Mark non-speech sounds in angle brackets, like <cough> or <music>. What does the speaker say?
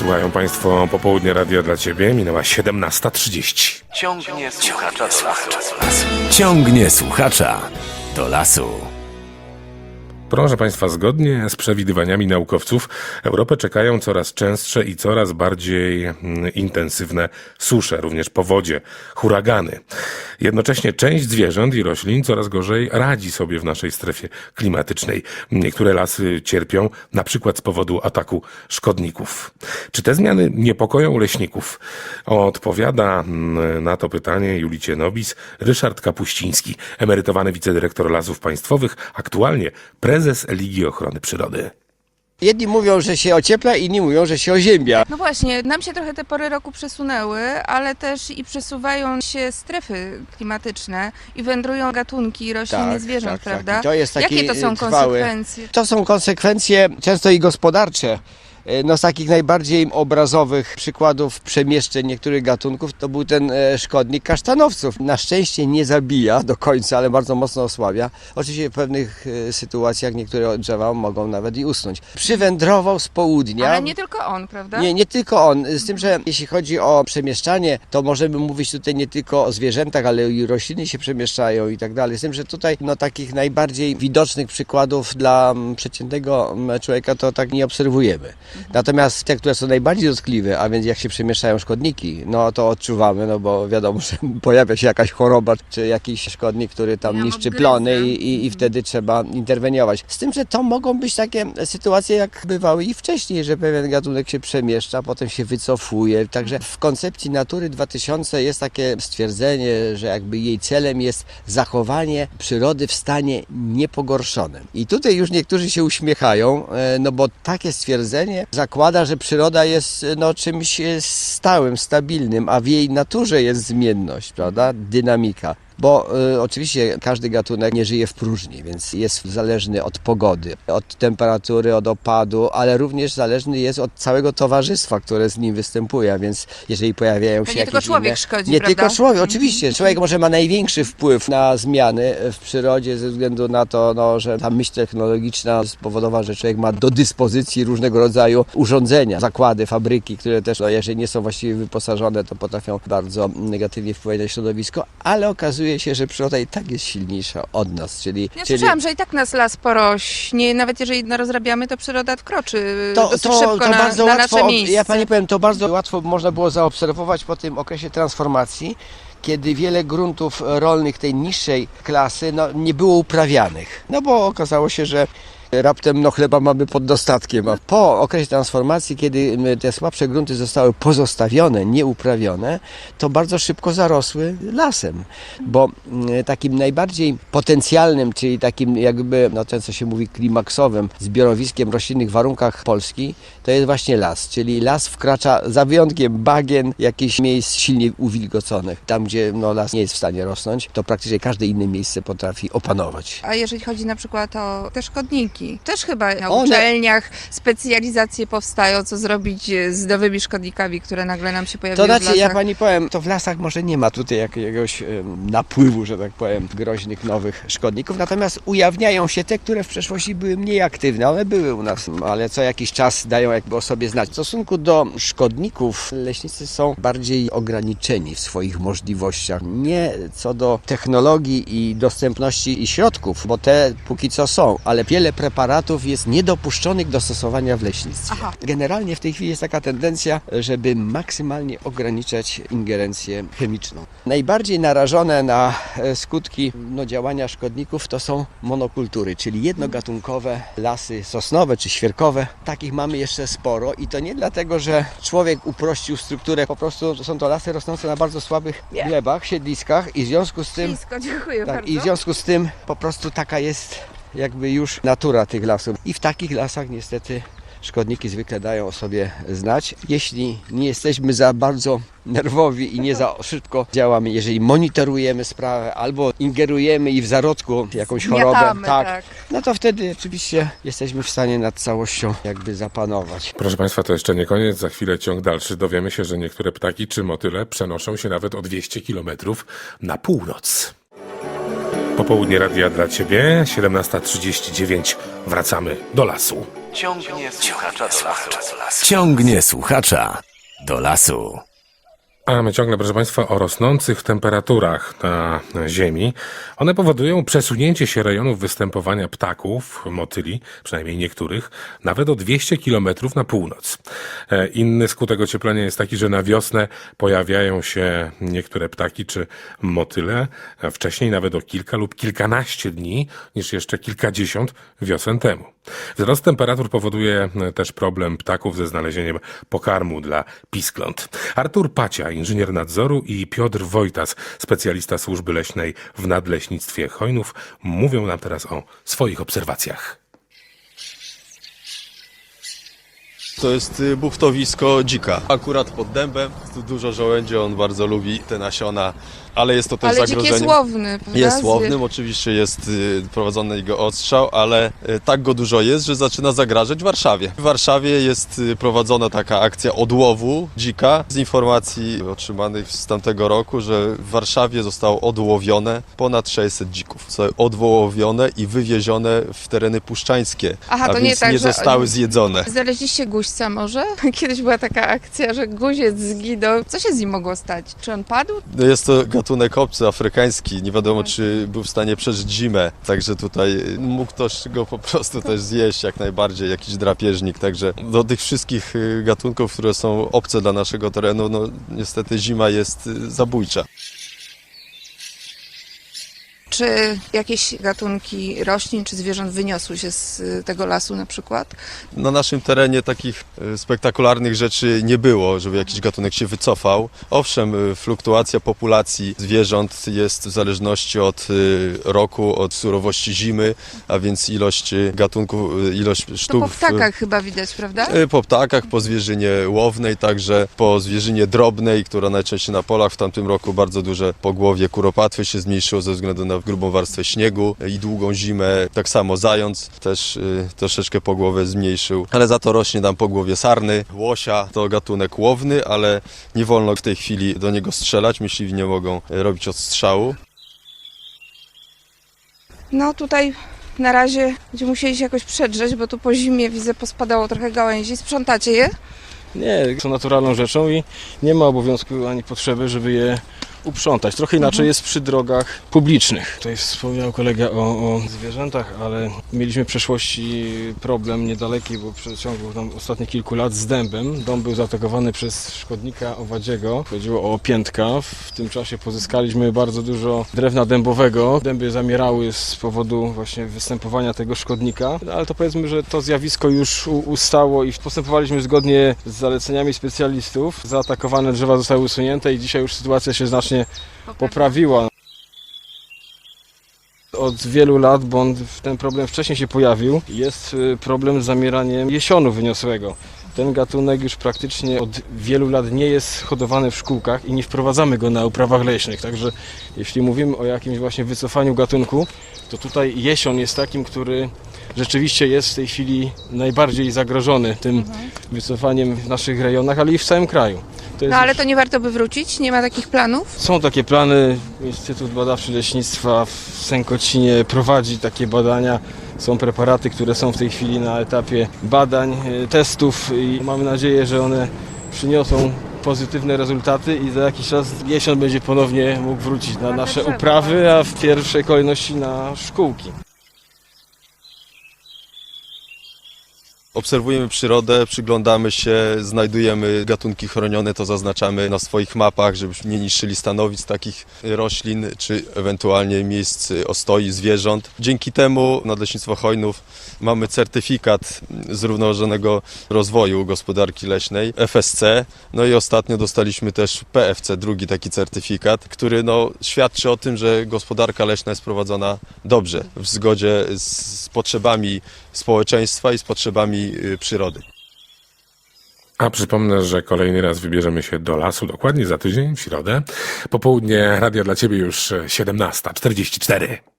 Słuchają Państwo popołudnie radio dla Ciebie. Minęła 17.30. Ciągnie słuchacza do lasu. Ciągnie słuchacza do lasu. Proszę Państwa, zgodnie z przewidywaniami naukowców, Europę czekają coraz częstsze i coraz bardziej mm, intensywne susze, również powodzie, huragany. Jednocześnie część zwierząt i roślin coraz gorzej radzi sobie w naszej strefie klimatycznej. Niektóre lasy cierpią na przykład z powodu ataku szkodników. Czy te zmiany niepokoją leśników? Odpowiada mm, na to pytanie Julicie Nobis Ryszard Kapuściński, emerytowany wicedyrektor Lasów Państwowych, aktualnie prezes Ligi Ochrony Przyrody. Jedni mówią, że się ociepla, inni mówią, że się oziębia. No właśnie, nam się trochę te pory roku przesunęły, ale też i przesuwają się strefy klimatyczne i wędrują gatunki roślin i Tak, zwierząt, tak, tak. prawda? I to jest taki, Jakie to są trwały- konsekwencje? To są konsekwencje często i gospodarcze. E, No z takich najbardziej obrazowych przykładów przemieszczeń niektórych gatunków to był ten e, szkodnik kasztanowców. Na szczęście nie zabija do końca, ale bardzo mocno osłabia. Oczywiście w pewnych e, sytuacjach niektóre drzewa mogą nawet i usnąć. Przywędrował z południa. Ale nie tylko on, prawda? Nie, nie tylko on. Z tym, że jeśli chodzi o przemieszczanie, to możemy mówić tutaj nie tylko o zwierzętach, ale i rośliny się przemieszczają i tak dalej. Z tym, że tutaj no, takich najbardziej widocznych przykładów dla mm, przeciętnego mm, człowieka to tak nie obserwujemy. Natomiast te, które są najbardziej dotkliwe, a więc jak się przemieszczają szkodniki, no to odczuwamy, no bo wiadomo, <laughs> że pojawia się jakaś choroba, czy jakiś szkodnik, który tam Ja niszczy plony i, i, i wtedy trzeba interweniować. Z tym, że to mogą być takie sytuacje, jak bywały i wcześniej, że pewien gatunek się przemieszcza, potem się wycofuje. Także w koncepcji Natury 2000 jest takie stwierdzenie, że jakby jej celem jest zachowanie przyrody w stanie niepogorszonym. I tutaj już niektórzy się uśmiechają, e, no bo takie stwierdzenie zakłada, że przyroda jest no, czymś e, stałym, stabilnym, a w jej naturze jest zmienność, prawda? Dynamika. Bo y, oczywiście każdy gatunek nie żyje w próżni, więc jest zależny od pogody, od temperatury, od opadu, ale również zależny jest od całego towarzystwa, które z nim występuje, więc jeżeli pojawiają To się nie tylko jakieś człowiek inne... szkodzi, Nie prawda? tylko człowiek, oczywiście. Człowiek może ma największy wpływ na zmiany w przyrodzie ze względu na to, no, że ta myśl technologiczna spowodowała, że człowiek ma do dyspozycji różnego rodzaju urządzenia, zakłady, fabryki, które też, no, jeżeli nie są właściwie wyposażone, to potrafią bardzo negatywnie wpływać na środowisko, ale okazuje się, że przyroda i tak jest silniejsza od nas, czyli... Ja czyli słyszałam, że i tak nas las porośnie, nawet jeżeli narozrabiamy, to przyroda wkroczy dosyć szybko na, bardzo na łatwo, nasze miejsce. ja pani powiem, to bardzo łatwo można było zaobserwować po tym okresie transformacji, kiedy wiele gruntów rolnych tej niższej klasy no, nie było uprawianych. No bo okazało się, że raptem no, chleba mamy pod dostatkiem. A po okresie transformacji, kiedy te słabsze grunty zostały pozostawione, nieuprawione, to bardzo szybko zarosły lasem. Bo takim najbardziej potencjalnym, czyli takim jakby, no ten co się mówi klimaksowym, zbiorowiskiem roślinnych w warunkach Polski, to jest właśnie las. Czyli las wkracza za wyjątkiem bagien, jakichś miejsc silnie uwilgoconych. Tam, gdzie no, las nie jest w stanie rosnąć, to praktycznie każde inne miejsce potrafi opanować. A jeżeli chodzi na przykład o te szkodniki, też chyba na One- uczelniach specjalizacje powstają, co zrobić z nowymi szkodnikami, które nagle nam się To pojawiły w znaczy, ja pani powiem, to w lasach może nie ma tutaj jakiegoś napływu, że tak powiem, groźnych nowych szkodników, natomiast ujawniają się te, które w przeszłości były mniej aktywne. One były u nas, ale co jakiś czas dają jakby o sobie znać. W stosunku do szkodników leśnicy są bardziej ograniczeni w swoich możliwościach. Nie co do technologii i dostępności i środków, bo te póki co są, ale wiele preparatów jest niedopuszczonych do stosowania w leśnictwie. Aha. Generalnie w tej chwili jest taka tendencja, żeby maksymalnie ograniczać ingerencję chemiczną. Najbardziej narażone na e, skutki no, działania szkodników to są monokultury, czyli jednogatunkowe lasy sosnowe czy świerkowe. Takich mamy jeszcze sporo i to nie dlatego, że człowiek uprościł strukturę, po prostu są to lasy rosnące na bardzo słabych glebach, siedliskach i w związku z tym dziękuję tak, bardzo. I w związku z tym po prostu taka jest jakby już natura tych lasów. I w takich lasach niestety szkodniki zwykle dają o sobie znać. Jeśli nie jesteśmy za bardzo nerwowi i nie za szybko działamy, jeżeli monitorujemy sprawę albo ingerujemy i w zarodku jakąś chorobę, Zmiatamy, tak. no to wtedy oczywiście jesteśmy w stanie nad całością jakby zapanować. Proszę Państwa, to jeszcze nie koniec. Za chwilę ciąg dalszy. Dowiemy się, że niektóre ptaki czy motyle przenoszą się nawet o 200 kilometrów na północ. Popołudnie radia dla Ciebie, 17.39. Wracamy do lasu. Ciągnie słuchacza do lasu. Ciągnie słuchacza do lasu. A my ciągle, proszę Państwa, o rosnących temperaturach na Ziemi. One powodują przesunięcie się rejonów występowania ptaków, motyli, przynajmniej niektórych, nawet o 200 kilometrów na północ. E, Inny skutek ocieplenia jest taki, że na wiosnę pojawiają się niektóre ptaki czy motyle, wcześniej nawet o kilka lub kilkanaście dni niż jeszcze kilkadziesiąt wiosen temu. Wzrost temperatur powoduje też problem ptaków ze znalezieniem pokarmu dla piskląt. Artur Pacia, inżynier nadzoru i Piotr Wojtas, specjalista służby leśnej w nadleśnictwie Chojnów, mówią nam teraz o swoich obserwacjach. To jest y, buchtowisko dzika. Akurat pod dębem, tu dużo żołędzi, on bardzo lubi te nasiona, ale jest to też Ale zagrożenie. jest łowny, prawda? Jest łownym, oczywiście jest y, prowadzony jego odstrzał, ale y, tak go dużo jest, że zaczyna zagrażać Warszawie. W Warszawie jest prowadzona taka akcja odłowu dzika. Z informacji otrzymanych z tamtego roku, że w Warszawie zostało odłowione ponad 600 dzików. Zostały odłowione i wywiezione w tereny puszczańskie, Aha, a to nie więc tak, nie zostały zjedzone. Znaleźliście guźca może? <laughs> Kiedyś była taka akcja, że guziec zginął. Co się z nim mogło stać? Czy on padł? No Jest to gatunek obcy, afrykański. Nie wiadomo, czy był w stanie przeżyć zimę. Także tutaj mógł ktoś go po prostu też zjeść, jak najbardziej, jakiś drapieżnik. Także do tych wszystkich y, gatunków, które są obce dla naszego terenu, no niestety zima jest y, zabójcza. Czy jakieś gatunki roślin czy zwierząt wyniosły się z y, tego lasu na przykład? Na naszym terenie takich y, spektakularnych rzeczy nie było, żeby jakiś gatunek się wycofał. Owszem, y, fluktuacja populacji zwierząt jest w zależności od roku, od surowości zimy, a więc ilość gatunków, ilość To sztuk po w- ptakach chyba widać, prawda? Po ptakach, po zwierzynie łownej, także po zwierzynie drobnej, która najczęściej na polach w tamtym roku bardzo duże pogłowie kuropatwy się zmniejszyło ze względu na grubą warstwę śniegu i długą zimę. Tak samo zając też y, troszeczkę pogłowę zmniejszył, ale za to rośnie nam pogłowie sarny. Łosia to gatunek łowny, ale nie wolno w tej chwili do niego strzelać. Myśliwi nie mogą y, robić odstrzału. No tutaj na razie będziemy musieli się jakoś przedrzeć, bo tu po zimie widzę pospadało trochę gałęzi. Sprzątacie je? Nie, są naturalną rzeczą i nie ma obowiązku ani potrzeby, żeby je uprzątać. Trochę inaczej jest przy drogach publicznych. Tutaj wspomniał kolega o, o zwierzętach, ale mieliśmy w przeszłości problem niedaleki, bo w przeciągu tam ostatnich kilku lat z dębem. Dom był zaatakowany przez szkodnika owadziego. Chodziło o opiętka. W tym czasie pozyskaliśmy bardzo dużo drewna dębowego. Dęby zamierały z powodu właśnie występowania tego szkodnika, No, ale to powiedzmy, że to zjawisko już ustało i postępowaliśmy zgodnie z zaleceniami specjalistów. Zaatakowane drzewa zostały usunięte i dzisiaj już sytuacja się znacznie poprawiła. Od wielu lat, bo on, ten problem wcześniej się pojawił, jest y, problem z zamieraniem jesionu wyniosłego. Ten gatunek już praktycznie od wielu lat nie jest hodowany w szkółkach i nie wprowadzamy go na uprawach leśnych. Także jeśli mówimy o jakimś właśnie wycofaniu gatunku, to tutaj jesion jest takim, który rzeczywiście jest w tej chwili najbardziej zagrożony tym wycofaniem w naszych rejonach, ale i w całym kraju. No ale to nie warto by wrócić? Nie ma takich planów? są takie plany. Instytut Badawczy Leśnictwa w Sękocinie prowadzi takie badania. Są preparaty, które są w tej chwili na etapie badań, e, testów i mamy nadzieję, że one przyniosą pozytywne rezultaty i za jakiś czas jesion będzie ponownie mógł wrócić na Na nasze uprawy, a w pierwszej kolejności na szkółki. Obserwujemy przyrodę, przyglądamy się, znajdujemy gatunki chronione, to zaznaczamy na swoich mapach, żebyśmy nie niszczyli stanowisk takich roślin, czy ewentualnie miejsc ostoi zwierząt. Dzięki temu Nadleśnictwo Chojnów mamy certyfikat zrównoważonego rozwoju gospodarki leśnej, FSC, no i ostatnio dostaliśmy też PFC, drugi taki certyfikat, który no, świadczy o tym, że gospodarka leśna jest prowadzona dobrze, w zgodzie z potrzebami społeczeństwa i z potrzebami y, przyrody. A przypomnę, że kolejny raz wybierzemy się do lasu, dokładnie za tydzień, w środę. Popołudnie radia dla Ciebie już 17.44.